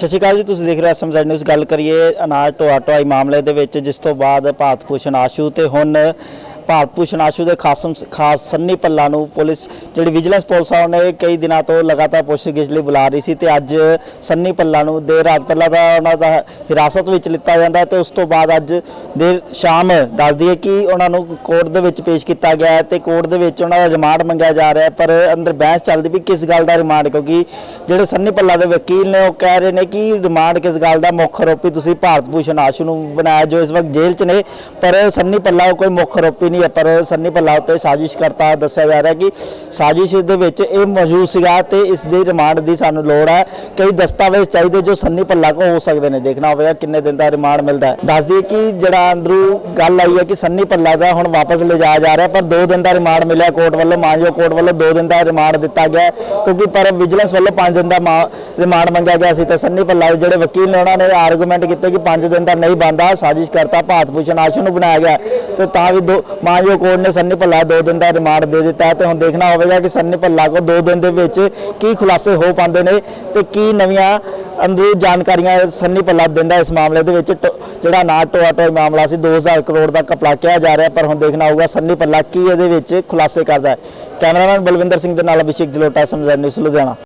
ਸਤਿ ਸ਼੍ਰੀ ਅਕਾਲ ਜੀ, ਤੁਸੀਂ ਦੇਖ ਰਹੇ ਸਮਝਾਈ ਨਿਊਜ਼। ਗੱਲ ਕਰੀਏ ਅਨਾਜ ਢੋਆ ਢੁਆਈ ਮਾਮਲੇ ਦੇ ਵਿੱਚ, ਜਿਸ ਤੋਂ ਬਾਅਦ ਭਾਰਤ ਭੂਸ਼ਣ ਆਸ਼ੂ ਤੇ ਹੁਣ ਭਾਰਤ ਭੂਸ਼ਣ ਆਸ਼ੂ ਦੇ ਖਾਸਮ ਖਾਸ ਸੰਨੀ ਪੱਲਾ ਨੂੰ ਪੁਲਿਸ ਜਿਹੜੀ ਵਿਜੀਲੈਂਸ ਪੁਲਿਸ ਆ, ਉਹਨੇ ਕਈ ਦਿਨਾਂ ਤੋਂ ਲਗਾਤਾਰ ਪੁੱਛਗਿੱਛ ਲਈ ਬੁਲਾ ਰਹੀ ਸੀ ਤੇ ਅੱਜ ਸੰਨੀ ਪੱਲਾ ਨੂੰ ਦੇਰ ਰਾਤ ਪਹਿਲਾਂ ਦਾ ਉਹਨਾਂ ਦਾ ਹਿਰਾਸਤ ਵਿੱਚ ਲਿੱਤਾ ਜਾਂਦਾ ਤੇ ਉਸ ਤੋਂ ਬਾਅਦ ਅੱਜ ਦੇਰ ਸ਼ਾਮ ਦੱਸਦੀ ਹੈ ਕਿ ਉਹਨਾਂ ਨੂੰ ਕੋਰਟ ਦੇ ਵਿੱਚ ਪੇਸ਼ ਕੀਤਾ ਗਿਆ ਹੈ ਤੇ ਕੋਰਟ ਦੇ ਵਿੱਚ ਉਹਨਾਂ ਦਾ ਰਿਮਾਂਡ ਮੰਗਿਆ ਜਾ ਰਿਹਾ ਹੈ, ਪਰ ਅੰਦਰ ਬਹਿਸ ਚੱਲਦੀ ਵੀ ਕਿਸ ਗੱਲ ਦਾ ਰਿਮਾਂਡ, ਕਿਉਂਕਿ ਜਿਹੜੇ ਸੰਨੀ ਪੱਲਾ ਦੇ ਵਕੀਲ ਨੇ ਉਹ ਕਹਿ ਰਹੇ ਨੇ ਕਿ ਰਿਮਾਂਡ ਕਿਸ ਗੱਲ ਦਾ ਮੁੱਖ ਆਰੋਪੀ ਤੁਸੀਂ ਭਾਰਤ ਭੂਸ਼ਣ ਆਸ਼ੂ ਨੂੰ ਬਣਾਇਆ ਜੋ ਇਸ ਵਕਤ ਜੇਲ੍ਹ 'ਚ ਨੇ, ਪਰ ਸੰਨੀ ਪੱਲਾ ਕੋਈ ਮੁੱਖ ਆਰੋਪੀ ਨਹੀਂ ਹੈ, ਪਰ ਸੰਨੀ ਪੱਲਾ ਉੱਤੇ ਸਾਜ਼ਿਸ਼ ਕਰਤਾ ਦੱਸਿਆ ਜਾ ਰਿਹਾ ਕਿ ਸਾਜ਼ਿਸ਼ ਦੇ ਵਿੱਚ ਇਹ ਮੌਜੂਦ ਸੀਗਾ ਤੇ ਇਸ ਦੇ ਰਿਮਾਂਡ ਦੀ ਸਾਨੂੰ ਲੋੜ ਹੈ। ਕਈ ਦਸਤਾਵੇਜ਼ ਚਾਹੀਦੇ ਜੋ ਸੰਨੀ ਪੱਲਾ ਕੋ ਹੋ ਸਕਦੇ ਨੇ। ਦੇਖਣਾ ਹੋਵੇਗਾ ਕਿੰਨੇ ਦਿਨ ਦਾ ਰਿਮਾਂਡ ਮਿਲਦਾ ਹੈ। ਦੱਸ ਦਈਏ ਕਿ ਜਿਹੜਾ ਅੰਦਰੂ ਗੱਲ ਆਈ ਹੈ ਕਿ ਸੰਨੀ ਪੱਲਾ ਦਾ ਹੁਣ ਵਾਪਸ ਲਿਜਾਇਆ ਜਾ ਰਿਹਾ ਪਰ 2 ਦਿਨ ਦਾ ਰਿਮਾਂਡ ਮਿਲਿਆ ਕੋਰਟ ਵੱਲੋਂ। ਮਾਨਯੋਗ ਕੋਰਟ ਵੱਲੋਂ 2 ਦਿਨ ਦਾ ਰਿਮਾਂਡ ਦਿੱਤਾ ਗਿਆ ਕਿਉਂਕਿ ਪਰ ਵਿਜੀਲੈਂਸ ਵੱਲੋਂ 5 ਦਿਨ ਦਾ ਰਿਮਾਂਡ ਮੰਗਿਆ ਗਿਆ ਸੀ। ਤਾਂ ਸੰਨੀ ਪੱਲਾ ਦੇ ਜਿਹੜੇ ਵਕੀਲ ਨੇ, ਉਹਨਾਂ ਨੇ ਆਰਗੂਮੈਂਟ ਕੀਤੇ ਕਿ 5 ਦਿਨ ਦਾ ਨਹੀਂ ਬੰਦਾ ਸਾਜ਼ਿਸ਼ ਕਰਤਾ ਭਾਰਤ ਭੂਸ਼ਣ ਆਸ਼ੂ ਨੂੰ ਬਣਾਇਆ ਗਿਆ। ਤੇ ਤਾਂ ਵੀ ਮਾਨਯੋਗ ਕੋਰਟ ਨੇ ਸੰਨੀ ਭੱਲਾ 2 ਦਿਨ ਦਾ ਰਿਮਾਂਡ ਦੇ ਦਿੱਤਾ ਹੈ ਤੇ ਹੁਣ ਦੇਖਣਾ ਹੋਵੇਗਾ ਕਿ ਸੰਨੀ ਭੱਲਾ ਕੋ 2 ਦਿਨ ਦੇ ਵਿੱਚ ਕੀ ਖੁਲਾਸੇ ਹੋ ਪਾਉਂਦੇ ਨੇ ਤੇ ਕੀ ਨਵੀਆਂ ਅੰਦਰੂ ਜਾਣਕਾਰੀਆਂ ਸੰਨੀ ਭੱਲਾ ਦਿੰਦਾ ਇਸ ਮਾਮਲੇ ਦੇ ਵਿੱਚ ਟ- ਜਿਹੜਾ ਨਾ ਟੋਆ ਟੋਆ ਮਾਮਲਾ ਸੀ 2000 ਕਰੋੜ ਦਾ ਕਪਲਾ ਕਿਹਾ ਜਾ ਰਿਹਾ, ਪਰ ਹੁਣ ਦੇਖਣਾ ਹੋਊਗਾ ਸੰਨੀ ਭੱਲਾ ਕੀ ਇਹਦੇ ਵਿੱਚ ਖੁਲਾਸੇ ਕਰਦਾ ਹੈ। ਕੈਮਰਾਮੈਨ ਬਲਵਿੰਦਰ ਸਿੰਘ ਦੇ ਨਾਲ ਅਭਿਸ਼ੇਕ ਜਲੋਟਾ ਸਮਝਾ ਨਿਊਜ਼, ਲੁਧਿਆਣਾ।